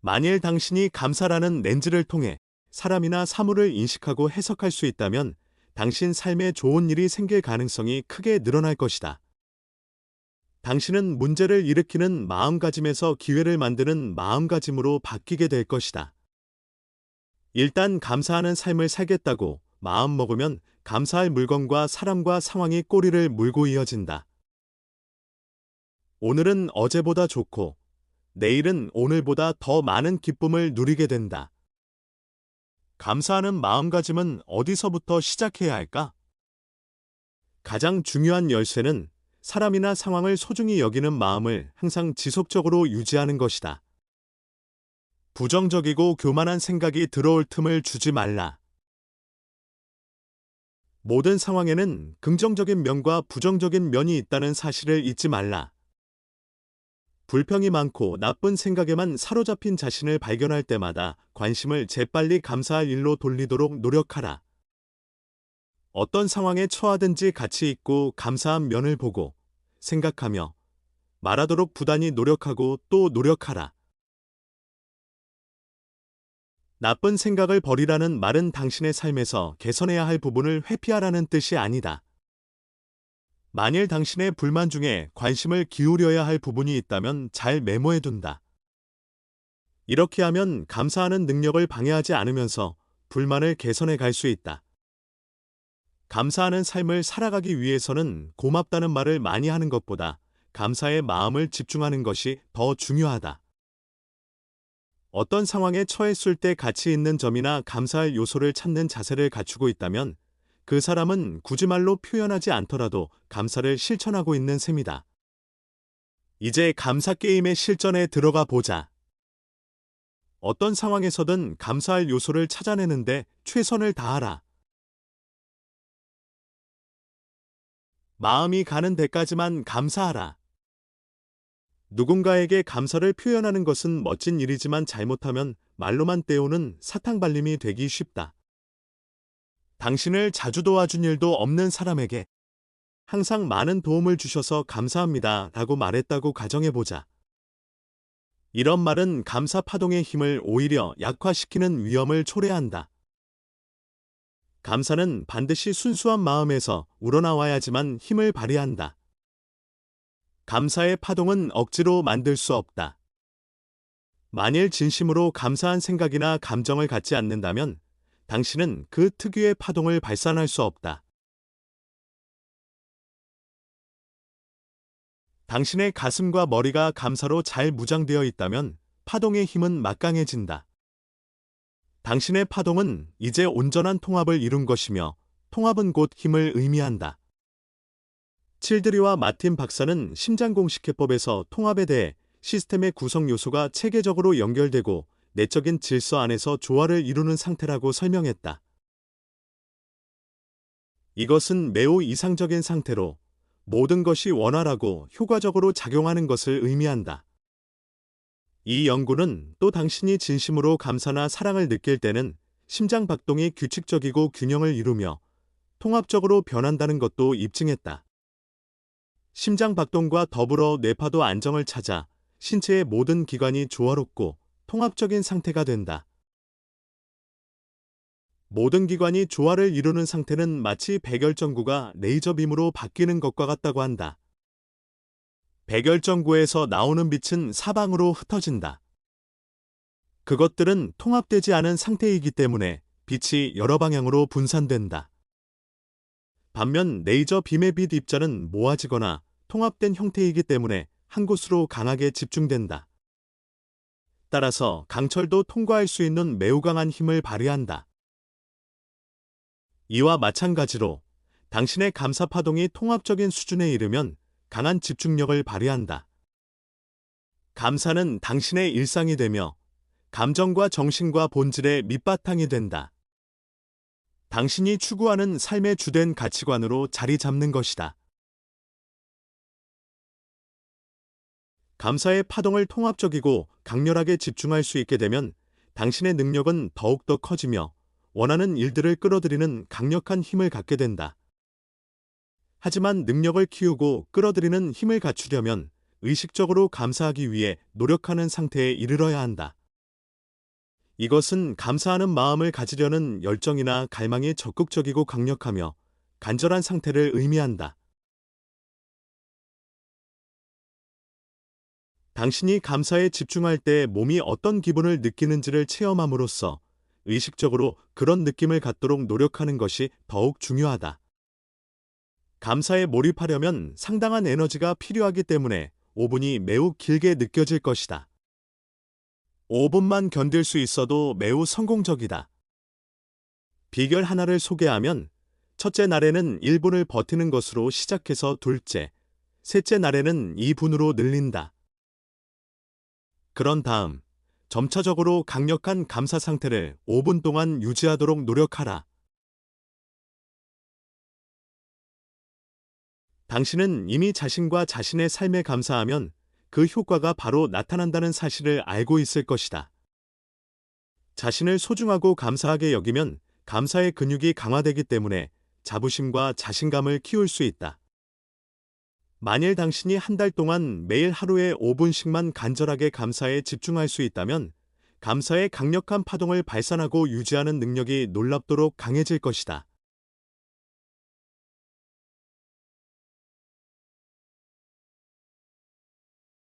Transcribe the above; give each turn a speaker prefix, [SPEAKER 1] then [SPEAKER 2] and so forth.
[SPEAKER 1] 만일 당신이 감사라는 렌즈를 통해 사람이나 사물을 인식하고 해석할 수 있다면 당신 삶에 좋은 일이 생길 가능성이 크게 늘어날 것이다. 당신은 문제를 일으키는 마음가짐에서 기회를 만드는 마음가짐으로 바뀌게 될 것이다. 일단 감사하는 삶을 살겠다고 마음 먹으면 감사할 물건과 사람과 상황이 꼬리를 물고 이어진다. 오늘은 어제보다 좋고 내일은 오늘보다 더 많은 기쁨을 누리게 된다. 감사하는 마음가짐은 어디서부터 시작해야 할까? 가장 중요한 열쇠는 사람이나 상황을 소중히 여기는 마음을 항상 지속적으로 유지하는 것이다. 부정적이고 교만한 생각이 들어올 틈을 주지 말라. 모든 상황에는 긍정적인 면과 부정적인 면이 있다는 사실을 잊지 말라. 불평이 많고 나쁜 생각에만 사로잡힌 자신을 발견할 때마다 관심을 재빨리 감사할 일로 돌리도록 노력하라. 어떤 상황에 처하든지 가치 있고 감사한 면을 보고 생각하며 말하도록 부단히 노력하고 또 노력하라. 나쁜 생각을 버리라는 말은 당신의 삶에서 개선해야 할 부분을 회피하라는 뜻이 아니다. 만일 당신의 불만 중에 관심을 기울여야 할 부분이 있다면 잘 메모해 둔다. 이렇게 하면 감사하는 능력을 방해하지 않으면서 불만을 개선해 갈 수 있다. 감사하는 삶을 살아가기 위해서는 고맙다는 말을 많이 하는 것보다 감사의 마음을 집중하는 것이 더 중요하다. 어떤 상황에 처했을 때 가치 있는 점이나 감사할 요소를 찾는 자세를 갖추고 있다면 그 사람은 굳이 말로 표현하지 않더라도 감사를 실천하고 있는 셈이다. 이제 감사 게임의 실전에 들어가 보자. 어떤 상황에서든 감사할 요소를 찾아내는데 최선을 다하라. 마음이 가는 데까지만 감사하라. 누군가에게 감사를 표현하는 것은 멋진 일이지만 잘못하면 말로만 때우는 사탕발림이 되기 쉽다. 당신을 자주 도와준 일도 없는 사람에게 항상 많은 도움을 주셔서 감사합니다 라고 말했다고 가정해보자. 이런 말은 감사 파동의 힘을 오히려 약화시키는 위험을 초래한다. 감사는 반드시 순수한 마음에서 우러나와야지만 힘을 발휘한다. 감사의 파동은 억지로 만들 수 없다. 만일 진심으로 감사한 생각이나 감정을 갖지 않는다면 당신은 그 특유의 파동을 발산할 수 없다. 당신의 가슴과 머리가 감사로 잘 무장되어 있다면 파동의 힘은 막강해진다. 당신의 파동은 이제 온전한 통합을 이룬 것이며 통합은 곧 힘을 의미한다. 칠드리와 마틴 박사는 심장공식해법에서 통합에 대해 시스템의 구성 요소가 체계적으로 연결되고 내적인 질서 안에서 조화를 이루는 상태라고 설명했다. 이것은 매우 이상적인 상태로 모든 것이 원활하고 효과적으로 작용하는 것을 의미한다. 이 연구는 또 당신이 진심으로 감사나 사랑을 느낄 때는 심장 박동이 규칙적이고 균형을 이루며 통합적으로 변한다는 것도 입증했다. 심장 박동과 더불어 뇌파도 안정을 찾아 신체의 모든 기관이 조화롭고 통합적인 상태가 된다. 모든 기관이 조화를 이루는 상태는 마치 백열전구가 레이저 빔으로 바뀌는 것과 같다고 한다. 백열전구에서 나오는 빛은 사방으로 흩어진다. 그것들은 통합되지 않은 상태이기 때문에 빛이 여러 방향으로 분산된다. 반면 레이저 빔의 빛 입자는 모아지거나 통합된 형태이기 때문에 한 곳으로 강하게 집중된다. 따라서 강철도 통과할 수 있는 매우 강한 힘을 발휘한다. 이와 마찬가지로 당신의 감사 파동이 통합적인 수준에 이르면 강한 집중력을 발휘한다. 감사는 당신의 일상이 되며 감정과 정신과 본질의 밑바탕이 된다. 당신이 추구하는 삶의 주된 가치관으로 자리 잡는 것이다. 감사의 파동을 통합적이고 강렬하게 집중할 수 있게 되면 당신의 능력은 더욱더 커지며 원하는 일들을 끌어들이는 강력한 힘을 갖게 된다. 하지만 능력을 키우고 끌어들이는 힘을 갖추려면 의식적으로 감사하기 위해 노력하는 상태에 이르러야 한다. 이것은 감사하는 마음을 가지려는 열정이나 갈망이 적극적이고 강력하며 간절한 상태를 의미한다. 당신이 감사에 집중할 때 몸이 어떤 기분을 느끼는지를 체험함으로써 의식적으로 그런 느낌을 갖도록 노력하는 것이 더욱 중요하다. 감사에 몰입하려면 상당한 에너지가 필요하기 때문에 5분이 매우 길게 느껴질 것이다. 5분만 견딜 수 있어도 매우 성공적이다. 비결 하나를 소개하면 첫째 날에는 1분을 버티는 것으로 시작해서 둘째, 셋째 날에는 2분으로 늘린다. 그런 다음 점차적으로 강력한 감사 상태를 5분 동안 유지하도록 노력하라. 당신은 이미 자신과 자신의 삶에 감사하면 그 효과가 바로 나타난다는 사실을 알고 있을 것이다. 자신을 소중하고 감사하게 여기면 감사의 근육이 강화되기 때문에 자부심과 자신감을 키울 수 있다. 만일 당신이 한 달 동안 매일 하루에 5분씩만 간절하게 감사에 집중할 수 있다면 감사의 강력한 파동을 발산하고 유지하는 능력이 놀랍도록 강해질 것이다.